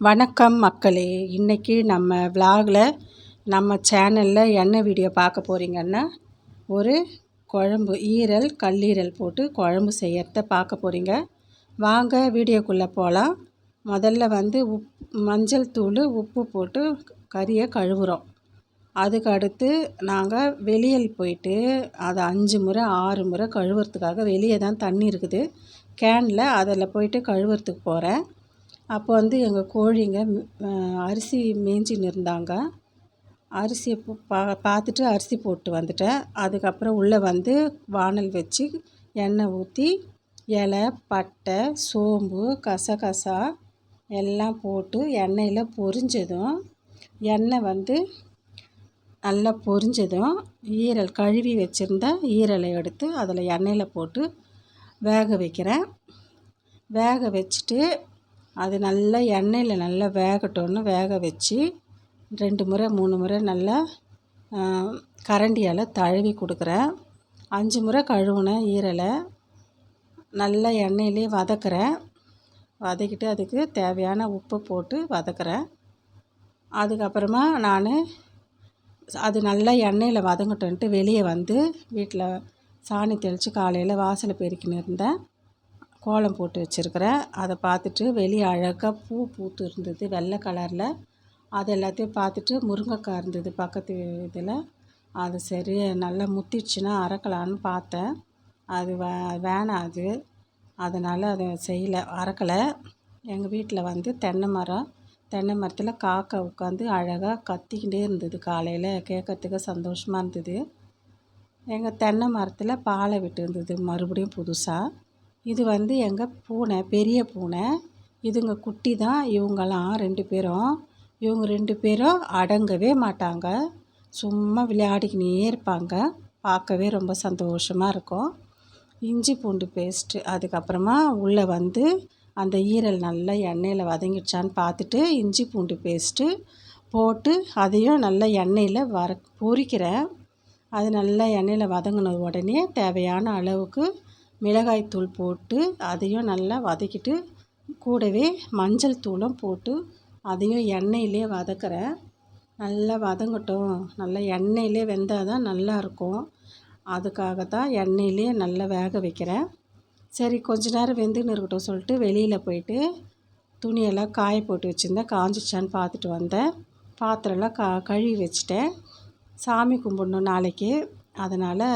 வணக்கம் மக்களே. இன்றைக்கி நம்ம விலாகில் நம்ம சேனலில் என்ன வீடியோ பார்க்க போகிறீங்கன்னா ஒரு குழம்பு ஈரல் கல்லீரல் போட்டு குழம்பு செய்யறத பார்க்க போகிறீங்க வாங்க வீடியோக்குள்ளே போகலாம் முதல்ல வந்து உப் மஞ்சள் தூள் உப்பு போட்டு கறியை கழுவுறோம். அதுக்கு அடுத்து நாங்கள் வெளியில் போயிட்டு அதை அஞ்சு முறை ஆறு முறை கழுவுறதுக்காக வெளியே தான் தண்ணி இருக்குது. கேனில் அதில் போயிட்டு கழுவுறதுக்கு போகிறேன் அப்போ வந்து எங்கள் கோழிங்க அரிசி மேய்ஞ்சின்னு இருந்தாங்க அரிசியை பா பார்த்துட்டு அரிசி போட்டு வந்துட்டேன். அதுக்கப்புறம் உள்ளே வந்து வானல் வச்சு எண்ணெய் ஊற்றி இலை பட்டை சோம்பு கசகசா எல்லாம் போட்டு எண்ணெயில் பொரிஞ்சதும் எண்ணெய் வந்து நல்லா பொரிஞ்சதும் ஈரல் கழுவி வச்சுருந்த ஈரலை எடுத்து அதில் எண்ணெயில் போட்டு வேக வைக்கிறேன். வேக வச்சுட்டு அது நல்லா எண்ணெயில் நல்லா வேகட்டோன்னு வேக வச்சு ரெண்டு முறை மூணு முறை நல்லா கரண்டியால் தழுவி கொடுக்குறேன். அஞ்சு முறை கழுவுனேன் ஈரலை நல்லா எண்ணெயிலே வதக்குறேன். வதக்கிட்டு அதுக்கு தேவையான உப்பு போட்டு வதக்குறேன். அதுக்கப்புறமா நான் அது நல்லா எண்ணெயில் வதங்கட்டுன்ட்டு வெளியே வந்து வீட்டில் சாணி தெளித்து காலையில் வாசலை பெருக்கின்னு இருந்தேன். கோலம் போட்டு வச்சுருக்கிறேன். அதை பார்த்துட்டு வெளியே அழகாக பூ பூத்து இருந்தது வெள்ளை கலரில். அது எல்லாத்தையும் பார்த்துட்டு முருங்கைக்காய் இருந்தது பக்கத்து இதில். அது சரி நல்லா முத்திடுச்சுன்னா அறக்கலான்னு பார்த்தேன். அது வே வேணாம் அது. அதனால் அதை செய்யலை அறக்கலை எங்கள் வீட்டில் வந்து தென்னை மரம் தென்னை மரத்தில் காக்கா உட்காந்து அழகாக கத்திக்கிட்டே இருந்தது காலையில். கேட்கறதுக்கு சந்தோஷமாக இருந்தது. எங்கள் தென்னை மரத்தில் பாலை விட்டு இருந்தது மறுபடியும் புதுசாக. இது வந்து எங்கள் பூனை பெரிய பூனை. இதுங்க குட்டி தான் இவங்கெல்லாம் ரெண்டு பேரும். இவங்க ரெண்டு பேரும் அடங்கவே மாட்டாங்க. சும்மா விளையாடிக்கினே இருப்பாங்க. பார்க்கவே ரொம்ப சந்தோஷமாக இருக்கும். இஞ்சி பூண்டு பேஸ்ட்டு அதுக்கப்புறமா உள்ளே வந்து அந்த ஈரல் நல்லா எண்ணெயில் வதங்கிடுச்சான்னு பார்த்துட்டு இஞ்சி பூண்டு பேஸ்ட்டு போட்டு அதையும் நல்லா எண்ணெயில் வர பொரிக்கிறேன். அது நல்லா எண்ணெயில் வதங்கின உடனே தேவையான அளவுக்கு மிளகாய்த்தூள் போட்டு அதையும் நல்லா வதக்கிட்டு கூடவே மஞ்சள் தூளும் போட்டு அதையும் எண்ணெயிலே வதக்குறேன். நல்லா வதங்கட்டும். நல்லா எண்ணெயிலே வெந்தால் தான் நல்லாயிருக்கும். அதுக்காக தான் எண்ணெயிலே நல்லா வேக வைக்கிறேன். சரி கொஞ்ச நேரம் வெந்துன்னு இருக்கட்டும் சொல்லிட்டு வெளியில் போயிட்டு துணியெல்லாம் காய போட்டு வச்சுருந்தேன். காஞ்சிச்சான்னு பார்த்துட்டு வந்தேன். பாத்திரம்லாம் க கழுவி வச்சுட்டேன். சாமி கும்பிடணும் நாளைக்கு. அதனால்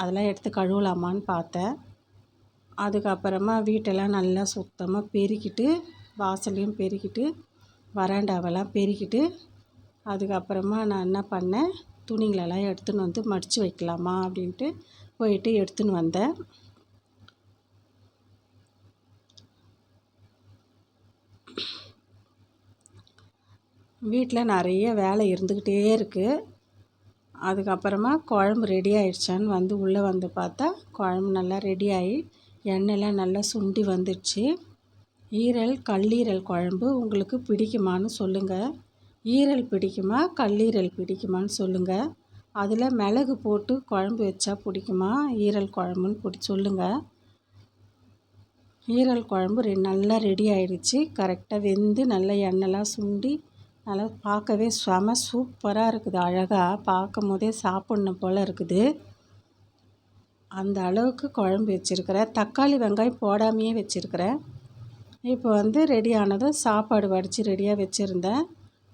அதெல்லாம் எடுத்து கழுவலாமான்னு பார்த்தேன். அதுக்கப்புறமா வீட்டெல்லாம் நல்லா சுத்தமாக பெருக்கிட்டு வாசலையும் பெருக்கிட்டு வராண்டாவெல்லாம் பெருக்கிட்டு அதுக்கப்புறமா நான் என்ன பண்ணேன் துணிங்களெல்லாம் எடுத்துன்னு வந்து மடித்து வைக்கலாமா அப்படின்ட்டு போயிட்டு எடுத்துன்னு வந்தேன். வீட்டில் நிறைய வேலை இருந்துக்கிட்டே இருக்குது அதுக்கப்புறமா குழம்பு ரெடி ஆயிடுச்சான்னு வந்து உள்ளே வந்து பார்த்தா குழம்பு நல்லா ரெடி ஆகி எண்ணெய்லாம் நல்லா சுண்டி வந்துடுச்சு. ஈரல் கல்லீரல் குழம்பு உங்களுக்கு பிடிக்குமான்னு சொல்லுங்கள் ஈரல் பிடிக்குமா கல்லீரல் பிடிக்குமான்னு சொல்லுங்கள் அதில் மிளகு போட்டு குழம்பு வச்சா பிடிக்குமா ஈரல் குழம்புன்னு பிடி சொல்லுங்கள் ஈரல் குழம்பு ரெ நல்லா ரெடி ஆயிடுச்சு. கரெக்டாக வெந்து நல்லா எண்ணெய்லாம் சுண்டி நல்லா பார்க்கவே செம சூப்பராக இருக்குது. அழகாக பார்க்கும் போதே சாப்பிட்ணும் போல் இருக்குது. அந்த அளவுக்கு குழம்பு வச்சுருக்கிறேன். தக்காளி வெங்காயம் போடாமையே வச்சுருக்கிறேன். இப்போ வந்து ரெடி ஆனதும் சாப்பாடு வடித்து ரெடியாக வச்சுருந்தேன்.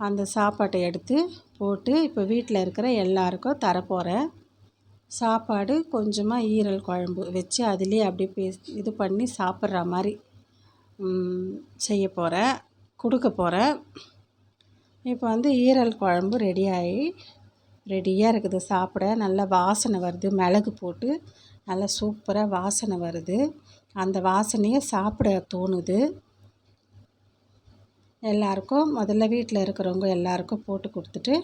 அந்த சாப்பாட்டை எடுத்து போட்டு இப்போ வீட்டில் இருக்கிற எல்லாருக்கும் தரப்போகிறேன் சாப்பாடு கொஞ்சமாக ஈரல் குழம்பு வச்சு அதிலே அப்படியே பே இது பண்ணி சாப்பிட்ற மாதிரி செய்ய போகிறேன் கொடுக்க போகிறேன் இப்போ வந்து ஈரல் குழம்பு ரெடியாகி ரெடியாக இருக்குது. சாப்பிட நல்லா வாசனை வருது. மிளகு போட்டு நல்லா சூப்பராக வாசனை வருது. அந்த வாசனையை சாப்பிட தோணுது. எல்லாருக்கும் முதல்ல வீட்டில் இருக்கிறவங்க எல்லாருக்கும் போட்டு கொடுத்துட்டு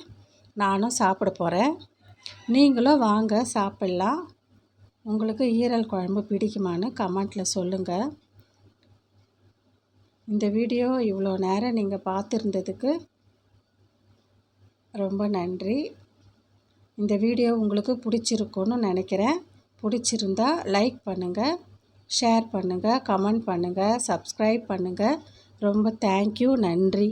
நானும் சாப்பிட போகிறேன் நீங்களும் வாங்க சாப்பிட்லாம். உங்களுக்கு ஈரல் குழம்பு பிடிக்குமான்னு கமெண்ட்டில் சொல்லுங்கள் இந்த வீடியோ இவ்வளோ நேரம் நீங்கள் பார்த்துருந்ததுக்கு ரொம்ப நன்றி. இந்த வீடியோ உங்களுக்கு பிடிச்சிருக்குன்னு நினைக்கிறேன். பிடிச்சிருந்தா லைக் பண்ணுங்கள் ஷேர் பண்ணுங்கள் கமெண்ட் பண்ணுங்கள் சப்ஸ்கிரைப் பண்ணுங்கள் ரொம்ப தேங்க்யூ நன்றி.